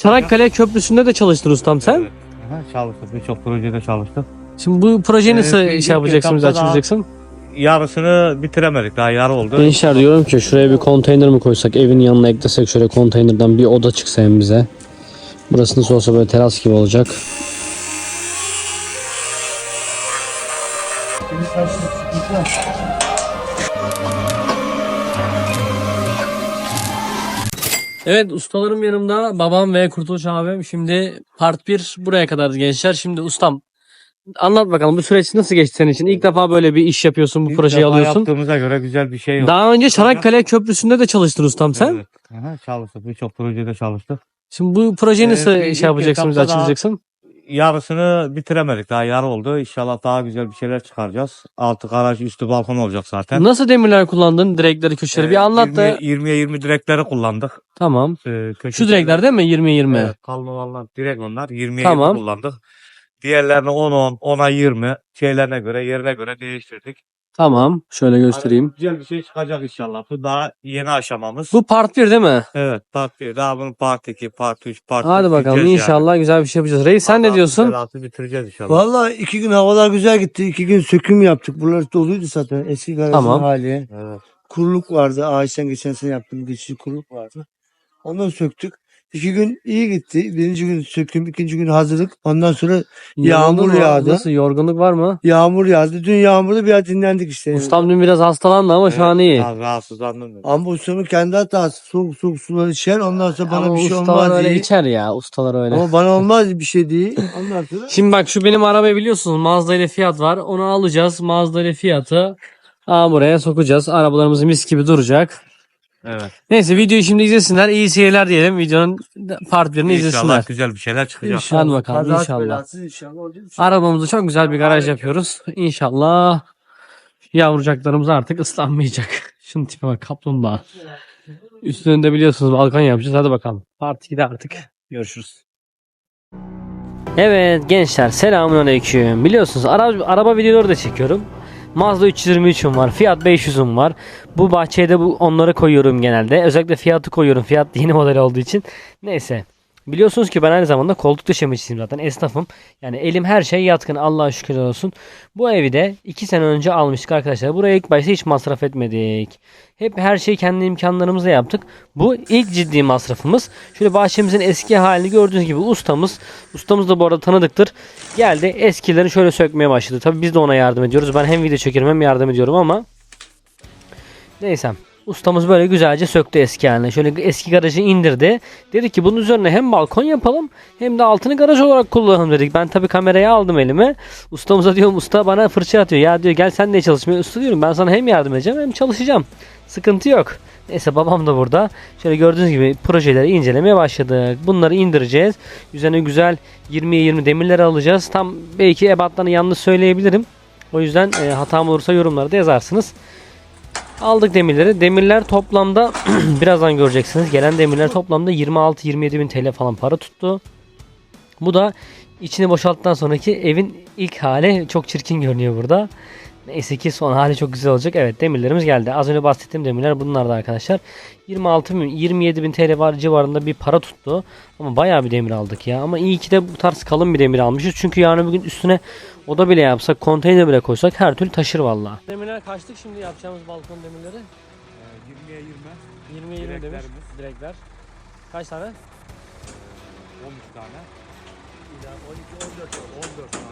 Çanakkale Köprüsü'nde de çalıştın ustam sen. Evet. Aha, çalıştık. Birçok projede çalıştık. Şimdi bu projeyi nasıl Evet, ilk şey yapacaksın, bize etapta daha- açıklayacaksın? Yarısını bitiremedik. Daha yarı oldu. Gençler diyorum ki şuraya bir konteyner mi koysak, evin yanına eklesek şöyle konteynerden bir oda çıksa hem bize. Burası nasıl olsa böyle teras gibi olacak. Evet ustalarım yanımda babam ve Kurtuluş abim. Şimdi part 1 buraya kadar gençler. Şimdi ustam anlat bakalım bu süreç nasıl geçti senin için? İlk defa böyle bir iş yapıyorsun, bu İlk projeyi defa alıyorsun. Yaptığımıza göre güzel bir şey yok. Daha önce Çanakkale Köprüsü'nde de çalıştın ustam sen. Evet. Aha, çalıştık. Birçok projede çalıştık. Şimdi bu projeyi Evet, nasıl ilk şey yapacaksın, etapta daha- açıklayacaksın? Yarısını bitiremedik. Daha yarı oldu. İnşallah daha güzel bir şeyler çıkaracağız. Altı garaj, üstü balkon olacak zaten. Nasıl demirler kullandın? Direkleri, köşeleri Ee, bir anlat da. 20'ye 20'ye 20 direkleri kullandık. Tamam. Ee, Şu direkler değil mi? 20-20. Evet, kalın olanlar direkt onlar. 20'ye Tamam. 20 kullandık. Diğerlerini 10-10, 10'a 20 şeylerine göre, yerine göre değiştirdik. Tamam. Şöyle göstereyim. Güzel bir şey çıkacak inşallah. Bu daha yeni aşamamız. Bu part 1 değil mi? Evet part 1. Daha bunun part 2, part 3, part Hadi dört bakalım inşallah güzel bir şey yapacağız. Reis sen ne diyorsun? belası bitireceğiz inşallah. Vallahi iki gün havalar güzel gitti. İki gün söküm yaptık. Buralar doluydu zaten. Eski garajın Tamam. hali. Evet. Kuruluk vardı. Ağaçtan geçen sene yaptığım geçici kuruluk vardı. Ondan söktük. İki gün iyi gitti. Birinci gün söküm, ikinci gün hazırlık. Ondan sonra Yağmur Yorgunluk mu? yağdı. Nasıl yorgunluk var mı? yağmur yağdı. Dün yağmurda biraz dinlendik işte. Ustam dün biraz hastalandı ama şu an iyi. Biraz rahatsızlandım. ben. Ama ustamın kendi hatası. Soğuk soğuk sular içer. Ondan sonra bana Ama bir şey ustalar olmaz öyle diye. içer ya. Ustalar öyle. Ama bana olmaz bir şey değil. Ondan sonra Şimdi bak şu benim arabayı biliyorsunuz Mazda ile Fiat var. Onu alacağız. Mazda ile Fiat'ı Aa, buraya sokacağız. Arabalarımız mis gibi duracak. Evet. Neyse videoyu şimdi izlesinler. İyi seyirler diyelim. Videonun part 1'ini izlesinler. İnşallah güzel bir şeyler çıkacak. inşallah. Hadi bakalım, Kazası inşallah. belasız inşallah olacak. Arabamızda çok güzel bir garaj yapıyoruz. İnşallah yavrucaklarımız artık ıslanmayacak. Şunun tipe bak kaplumbağa. Üstünde biliyorsunuz balkon yapacağız. Hadi bakalım. Part 2'de artık görüşürüz. Evet gençler selamun aleyküm. Biliyorsunuz araba, araba videoları da çekiyorum. Mazda 323'üm var. Fiat 500'üm var. Bu bahçeye de bu onları koyuyorum genelde. Özellikle Fiat'ı koyuyorum. Fiat yeni model olduğu için. Neyse. Biliyorsunuz ki ben aynı zamanda koltuk döşemecisiyim zaten. Esnafım. Yani elim her şey yatkın. Allah'a şükürler olsun. Bu evi de 2 sene önce almıştık arkadaşlar. Buraya ilk başta hiç masraf etmedik. Hep her şeyi kendi imkanlarımızla yaptık. Bu ilk ciddi masrafımız. Şöyle bahçemizin eski halini gördüğünüz gibi ustamız. Ustamız da bu arada tanıdıktır. Geldi eskilerini şöyle sökmeye başladı. Tabii biz de ona yardım ediyoruz. Ben hem video çekerim hem yardım ediyorum ama Neyse. Ustamız böyle güzelce söktü eski haline. Şöyle eski garajı indirdi. Dedi ki bunun üzerine hem balkon yapalım hem de altını garaj olarak kullanalım dedik. Ben tabii kamerayı aldım elime. Ustamıza diyorum usta bana fırça atıyor. Ya diyor gel sen de çalışmaya. Usta diyorum ben sana hem yardım edeceğim hem çalışacağım. Sıkıntı yok. Neyse babam da burada. Şöyle gördüğünüz gibi projeleri incelemeye başladık. Bunları indireceğiz. Üzerine güzel 20'ye 20 demirler alacağız. Tam belki ebatlarını yanlış söyleyebilirim. O yüzden e, hatam olursa yorumlarda yazarsınız. Aldık demirleri. Demirler toplamda birazdan göreceksiniz. Gelen demirler toplamda 26-27 bin TL falan para tuttu. Bu da içini boşalttıktan sonraki evin ilk hali çok çirkin görünüyor burada. Neyse ki son hali çok güzel olacak. Evet demirlerimiz geldi. Az önce bahsettiğim demirler bunlardı arkadaşlar. 26 bin 27 bin TL var civarında bir para tuttu. Ama bayağı bir demir aldık ya. Ama iyi ki de bu tarz kalın bir demir almışız. Çünkü yarın bir gün üstüne oda bile yapsak, konteyner bile koysak her türlü taşır valla. Demirler kaçtık şimdi yapacağımız balkon demirleri? 20'ye 20, 20 20 demir direkler. Kaç tane? 13 tane. 12, 14, 14 tane.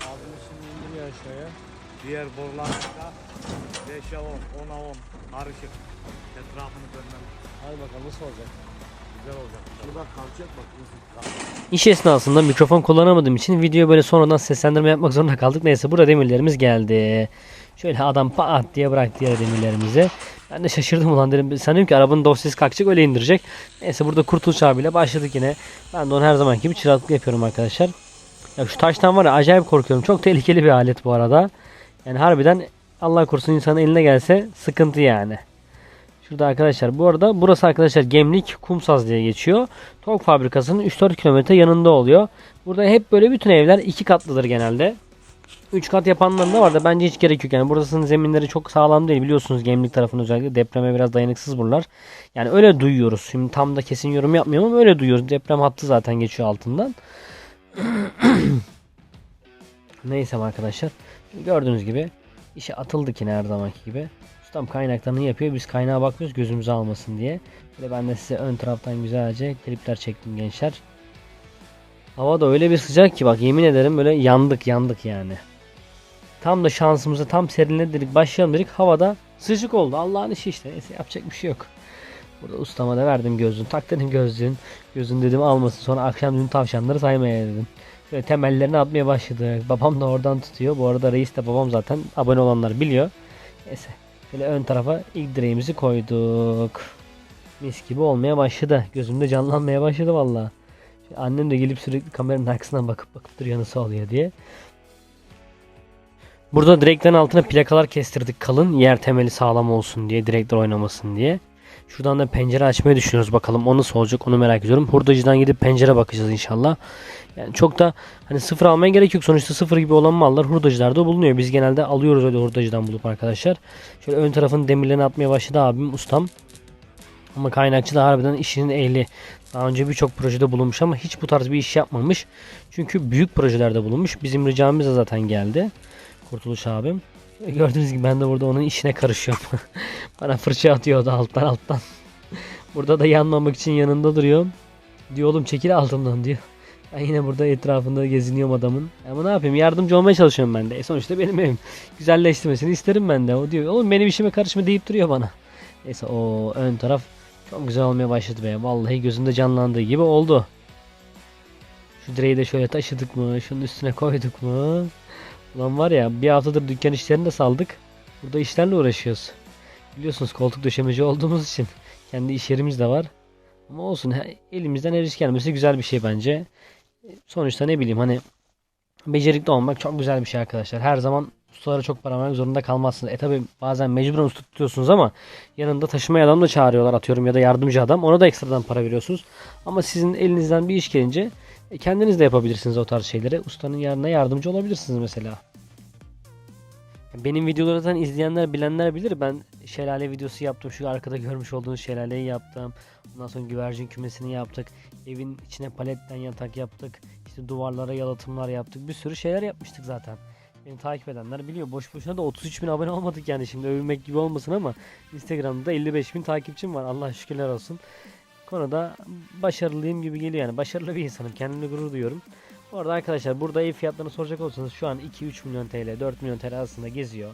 Abim şimdi indiriyor aşağıya. Diğer borularda 5'e 10, 10'a 10 karışık. Etrafını dönmem Hadi bakalım nasıl olacak? güzel olacak. Bak kalacak bak. İş esnasında mikrofon kullanamadığım için videoya böyle sonradan seslendirme yapmak zorunda kaldık. Neyse burada demirlerimiz geldi. Şöyle adam pat diye bıraktı yere demirlerimizi. Ben de şaşırdım ulan dedim. Sanıyorum ki arabanın dosyası kalkacak öyle indirecek. Neyse burada Kurtuluş abiyle başladık yine. Ben de onu her zaman gibi çıraklık yapıyorum arkadaşlar. Ya şu taştan var ya acayip korkuyorum. Çok tehlikeli bir alet bu arada. Yani harbiden Allah korusun insanın eline gelse sıkıntı yani. Şurada arkadaşlar bu arada burası arkadaşlar Gemlik Kumsaz diye geçiyor. Tok fabrikasının 3-4 kilometre yanında oluyor. Burada hep böyle bütün evler iki katlıdır genelde. 3 kat yapanların da var da bence hiç gerek yok. Yani burasının zeminleri çok sağlam değil biliyorsunuz gemlik tarafında özellikle depreme biraz dayanıksız buralar. Yani öyle duyuyoruz. Şimdi tam da kesin yorum yapmıyorum ama öyle duyuyoruz. Deprem hattı zaten geçiyor altından. Neyse arkadaşlar. Gördüğünüz gibi işe atıldık yine her zamanki gibi. Ustam kaynaklarını yapıyor. Biz kaynağa bakıyoruz gözümüzü almasın diye. Böyle ben de size ön taraftan güzelce klipler çektim gençler. Hava da öyle bir sıcak ki bak yemin ederim böyle yandık yandık yani. Tam da şansımıza tam serinledik başlayalım dedik havada sıcak oldu Allah'ın işi işte neyse yapacak bir şey yok. Burada ustama da verdim gözlüğün tak dedim gözlüğün gözün dedim almasın sonra akşam dün tavşanları saymaya dedim. Böyle temellerini atmaya başladık. Babam da oradan tutuyor. Bu arada reis de babam zaten abone olanlar biliyor. Neyse. Şöyle ön tarafa ilk direğimizi koyduk. Mis gibi olmaya başladı. Gözümde canlanmaya başladı valla. Annem de gelip sürekli kameranın arkasından bakıp bakıp duruyor nasıl oluyor diye. Burada direklerin altına plakalar kestirdik kalın yer temeli sağlam olsun diye direkler oynamasın diye. Şuradan da pencere açmayı düşünüyoruz bakalım o nasıl olacak onu merak ediyorum. Hurdacıdan gidip pencere bakacağız inşallah. Yani çok da hani sıfır almaya gerek yok. Sonuçta sıfır gibi olan mallar hurdacılarda bulunuyor. Biz genelde alıyoruz öyle hurdacıdan bulup arkadaşlar. Şöyle ön tarafın demirlerini atmaya başladı abim ustam. Ama kaynakçı da harbiden işinin ehli. Daha önce birçok projede bulunmuş ama hiç bu tarz bir iş yapmamış. Çünkü büyük projelerde bulunmuş. Bizim ricamız da zaten geldi. Kurtuluş abim. Gördüğünüz gibi ben de burada onun işine karışıyorum. Bana fırça atıyordu alttan alttan. Burada da yanmamak için yanında duruyorum. Diyor oğlum çekil altımdan diyor. Ben yine burada etrafında geziniyorum adamın. Ama ne yapayım yardımcı olmaya çalışıyorum ben de. E sonuçta benim evim. Güzelleştirmesini isterim ben de. O diyor oğlum benim işime karışma deyip duruyor bana. Neyse o ön taraf çok güzel olmaya başladı be. Vallahi gözümde canlandığı gibi oldu. Şu direği de şöyle taşıdık mı? Şunun üstüne koyduk mu? Ulan var ya bir haftadır dükkan işlerini de saldık. Burada işlerle uğraşıyoruz. Biliyorsunuz koltuk döşemeci olduğumuz için kendi iş yerimiz de var. Ama olsun elimizden her iş gelmesi güzel bir şey bence. Sonuçta ne bileyim hani becerikli olmak çok güzel bir şey arkadaşlar. Her zaman ustalara çok para vermek zorunda kalmazsınız. E tabi bazen mecburen usta tutuyorsunuz ama yanında taşımaya adam da çağırıyorlar atıyorum ya da yardımcı adam. Ona da ekstradan para veriyorsunuz. Ama sizin elinizden bir iş gelince e, kendiniz de yapabilirsiniz o tarz şeyleri. Ustanın yanına yardımcı olabilirsiniz mesela. Benim videolardan izleyenler bilenler bilir. Ben şelale videosu yaptım. Şu arkada görmüş olduğunuz şelaleyi yaptım. Ondan sonra güvercin kümesini yaptık. Evin içine paletten yatak yaptık. İşte duvarlara yalıtımlar yaptık. Bir sürü şeyler yapmıştık zaten. Beni takip edenler biliyor. Boş boşuna da 33 bin abone olmadık yani şimdi övünmek gibi olmasın ama Instagram'da 55 bin takipçim var. Allah şükürler olsun. Konuda başarılıyım gibi geliyor yani. Başarılı bir insanım. Kendimle gurur duyuyorum. Bu arada arkadaşlar burada ev fiyatlarını soracak olsanız şu an 2-3 milyon TL, 4 milyon TL arasında geziyor.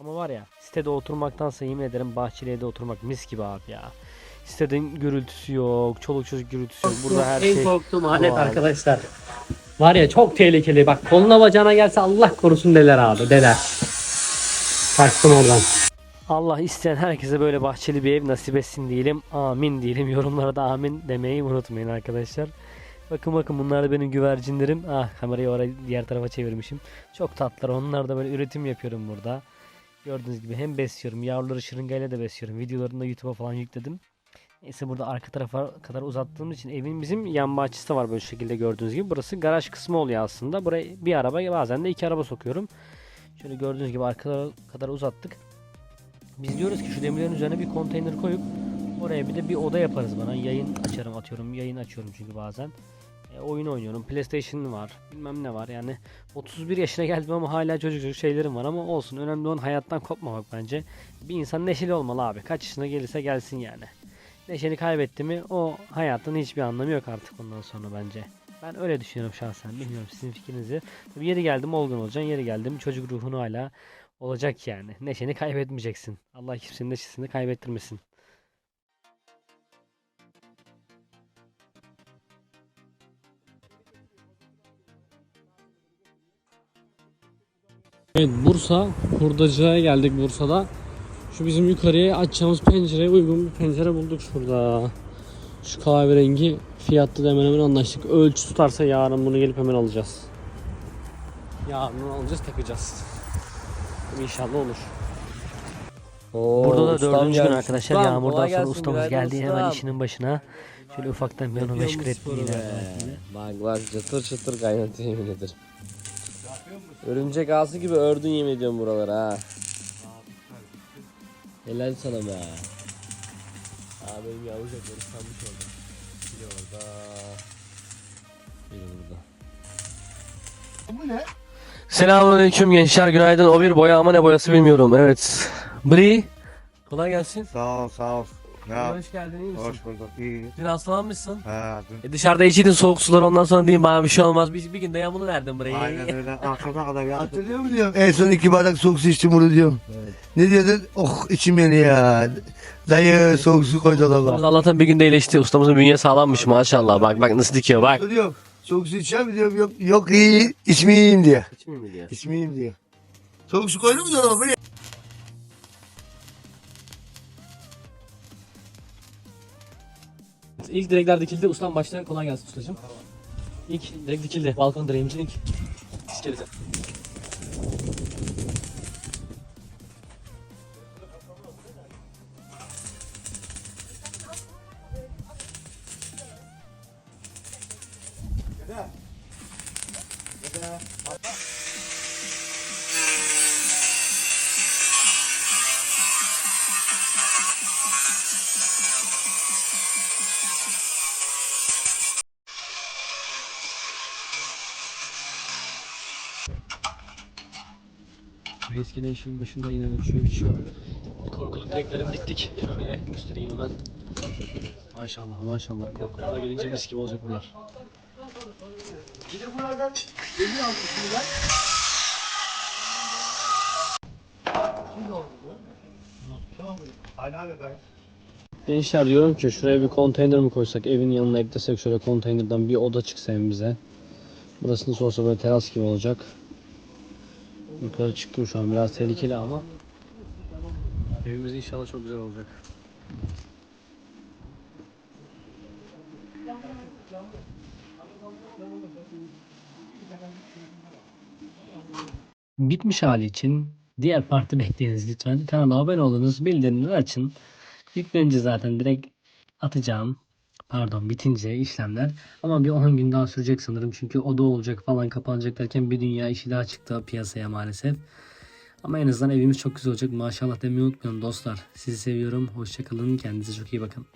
Ama var ya sitede oturmaktansa yemin ederim bahçeli evde oturmak mis gibi abi ya. Sitenin gürültüsü yok, çoluk çocuk gürültüsü yok. Burada her en şey korktuğum alet arkadaşlar. Var ya çok tehlikeli. Bak koluna bacağına gelse Allah korusun deler abi deler. Kaçtım oradan. Allah isteyen herkese böyle bahçeli bir ev nasip etsin diyelim. Amin diyelim. Yorumlara da amin demeyi unutmayın arkadaşlar. Bakın bakın bunlar da benim güvercinlerim. Ah kamerayı oraya diğer tarafa çevirmişim. Çok tatlılar. Onlar da böyle üretim yapıyorum burada. Gördüğünüz gibi hem besliyorum. Yavruları şırıngayla da besliyorum. Videolarını da YouTube'a falan yükledim. Neyse burada arka tarafa kadar uzattığım için evin bizim yan bahçesi de var böyle şekilde gördüğünüz gibi. Burası garaj kısmı oluyor aslında. Buraya bir araba bazen de iki araba sokuyorum. Şöyle gördüğünüz gibi arka kadar uzattık. Biz diyoruz ki şu demirlerin üzerine bir konteyner koyup oraya bir de bir oda yaparız bana. Yayın açarım atıyorum. Yayın açıyorum çünkü bazen. E, oyun oynuyorum. PlayStation var. Bilmem ne var. Yani 31 yaşına geldim ama hala çocuk çocuk şeylerim var ama olsun. Önemli olan hayattan kopmamak bence. Bir insan neşeli olmalı abi. Kaç yaşına gelirse gelsin yani. Neşeni kaybetti mi o hayatın hiçbir anlamı yok artık ondan sonra bence. Ben öyle düşünüyorum şahsen. Bilmiyorum sizin fikrinizi. Tabii yeri geldim olgun olacaksın. Yeri geldim çocuk ruhunu hala olacak yani. Neşeni kaybetmeyeceksin. Allah kimsenin neşesini kaybettirmesin. Evet Bursa hurdacıya geldik Bursa'da. Şu bizim yukarıya açacağımız pencereye uygun bir pencere bulduk şurada. Şu kahverengi fiyatlı da hemen hemen anlaştık. Ölçü tutarsa yarın bunu gelip hemen alacağız. Yarın alacağız takacağız. İnşallah olur. Burada da dördüncü gün arkadaşlar yağmurdan sonra ustamız geldi hemen işinin başına. Şöyle ufaktan bir onu meşgul etti yine. Bak bak çıtır çıtır kaynatıyor yemin ederim. Örümcek ağası gibi ördün yemin ediyorum buraları ha. Helal sana be. Abi benim yavrucakları sanmış orada. Biri orada. Biri burada. Bu ne? Selamünaleyküm gençler günaydın. O bir boya ama ne boyası bilmiyorum. Evet. Bri. Kolay gelsin. Sağ ol sağ ol. Ya, Hoş geldin iyi misin? hoş bulduk. İyi. Dün hastalanmışsın. Ha, dün- E dışarıda içiydin soğuk sular ondan sonra diyeyim bana bir şey olmaz. Bir, bir gün dayanını verdin buraya. Aynen öyle. Akşama kadar yattım. Hatırlıyor musun diyorum? En son iki bardak soğuk su içtim bunu diyorum. Ne diyordun? Oh içim yanıyor ya. Dayı soğuk su koydu dolaba. Allah'tan bir günde iyileşti. Ustamızın bünye sağlammış maşallah. Bak bak nasıl dikiyor bak. Diyorum. Soğuk su içeceğim mi diyorum. Yok, yok iyi içmeyeyim diye. İçmiyor mu diyor? İçmeyeyim diye. Soğuk su koydu mu dolaba? Buraya. İlk direkler dikildi. Ustam baştan kolay gelsin ustacığım. İlk direk dikildi. Balkon direğimizin ilk iskeleti. Eskiden işin başında yine uçuyor uçuyor. Korkulu direklerimi diktik. Şöyle göstereyim hemen. Maşallah maşallah. Korkuluğa gelince mis gibi olacak bunlar. Gençler diyorum ki şuraya bir konteyner mi koysak evin yanına eklesek şöyle konteynerden bir oda çıksa evimize. Burası nasıl olsa böyle teras gibi olacak. Yukarı çıkıyor şu an biraz tehlikeli ama evimiz inşallah çok güzel olacak. Bitmiş hali için diğer parti bekleyiniz lütfen. Kanala abone olunuz, bildirimleri açın. Yüklenince zaten direkt atacağım. Pardon bitince işlemler. Ama bir 10 gün daha sürecek sanırım. Çünkü oda olacak falan kapanacak derken bir dünya işi daha çıktı piyasaya maalesef. Ama en azından evimiz çok güzel olacak. Maşallah demeyi unutmayın dostlar. Sizi seviyorum. Hoşçakalın. Kendinize çok iyi bakın.